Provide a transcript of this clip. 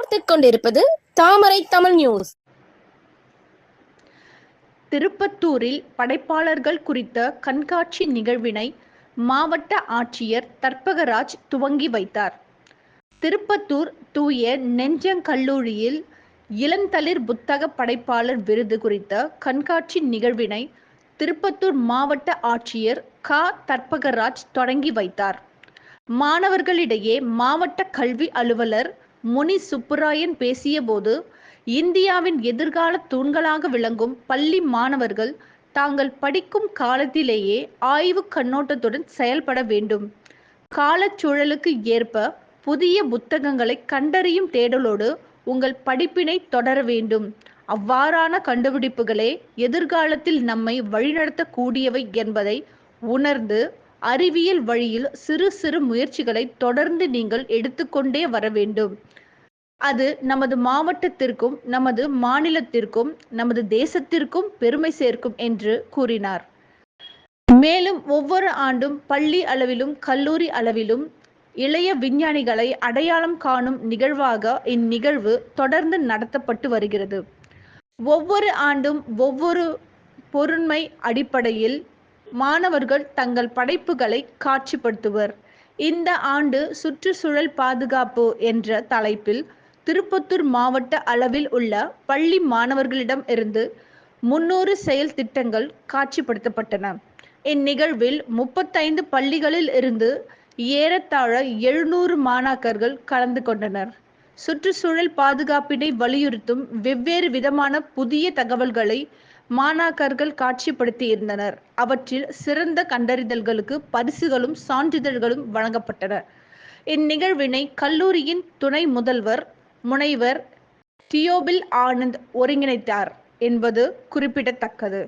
பார்த்துக் கொண்டிருப்பது தாமரை தமிழ் நியூஸ் திருப்பத்தூரில் படைப்பாளர்கள் குறித்த கண்காட்சி நிகழ்வினை மாவட்ட ஆட்சியர் தற்பகராஜ் துவங்கி வைத்தார். திருப்பத்தூர் தூய நெஞ்சங்கல்லூரியில் இளந்தளிர் புத்தக படைப்பாளர் விருது குறித்த கண்காட்சி நிகழ்வினை திருப்பத்தூர் மாவட்ட ஆட்சியர் க. தற்பகராஜ் தொடங்கி வைத்தார். மாணவர்களிடையே மாவட்ட கல்வி அலுவலர் முனி சுப்புராயன் பேசியபோது இந்தியாவின் எதிர்கால தூண்களாக விளங்கும் பள்ளி மாணவர்கள் தாங்கள் படிக்கும் காலத்திலேயே ஆய்வு கண்ணோட்டத்துடன் செயல்பட வேண்டும். காலச்சூழலுக்கு ஏற்ப புதிய புத்தகங்களை கண்டறியும் தேடலோடு உங்கள் படிப்பினை தொடர வேண்டும். அவ்வாறான கண்டுபிடிப்புகளே எதிர்காலத்தில் நம்மை வழிநடத்தக்கூடியவை என்பதை உணர்ந்து அறிவியல் வழியில் சிறு சிறு முயற்சிகளை தொடர்ந்து நீங்கள் எடுத்துக்கொண்டே வர வேண்டும். அது நமது மாவட்டத்திற்கும் நமது மாநிலத்திற்கும் நமது தேசத்திற்கும் பெருமை சேர்க்கும் என்று கூறினார். மேலும் ஒவ்வொரு ஆண்டும் பள்ளி அளவிலும் கல்லூரி அளவிலும் இளைய விஞ்ஞானிகளை அடையாளம் காணும் நிகழ்வாக இந்நிகழ்வு தொடர்ந்து நடத்தப்பட்டு வருகிறது. ஒவ்வொரு ஆண்டும் ஒவ்வொரு பொருண்மை அடிப்படையில் மாணவர்கள் தங்கள் படைப்புகளை காட்சிப்படுத்துவர். இந்த ஆண்டு சுற்றுச்சூழல் பாதுகாப்பு என்ற தலைப்பில் திருப்பத்தூர் மாவட்ட அளவில் உள்ள பள்ளி மாணவர்களிடம் இருந்து முன்னூறு செயல் திட்டங்கள் காட்சிப்படுத்தப்பட்டன. இந்நிகழ்வில் முப்பத்தைந்து பள்ளிகளில் இருந்து ஏறத்தாழ எழுநூறு மாணாக்கர்கள் கலந்து கொண்டனர். சுற்றுச்சூழல் பாதுகாப்பினை வலியுறுத்தும் வெவ்வேறு விதமான புதிய தகவல்களை மாணாக்கர்கள் காட்சிப்படுத்தி இருந்தனர். அவற்றில் சிறந்த கண்டறிதல்களுக்கு பரிசுகளும் சான்றிதழ்களும் வழங்கப்பட்டன. இந்நிகழ்வினை கல்லூரியின் துணை முதல்வர் முனைவர் தியோபில் ஆனந்த் ஒருங்கிணைத்தார் என்பது குறிப்பிடத்தக்கது.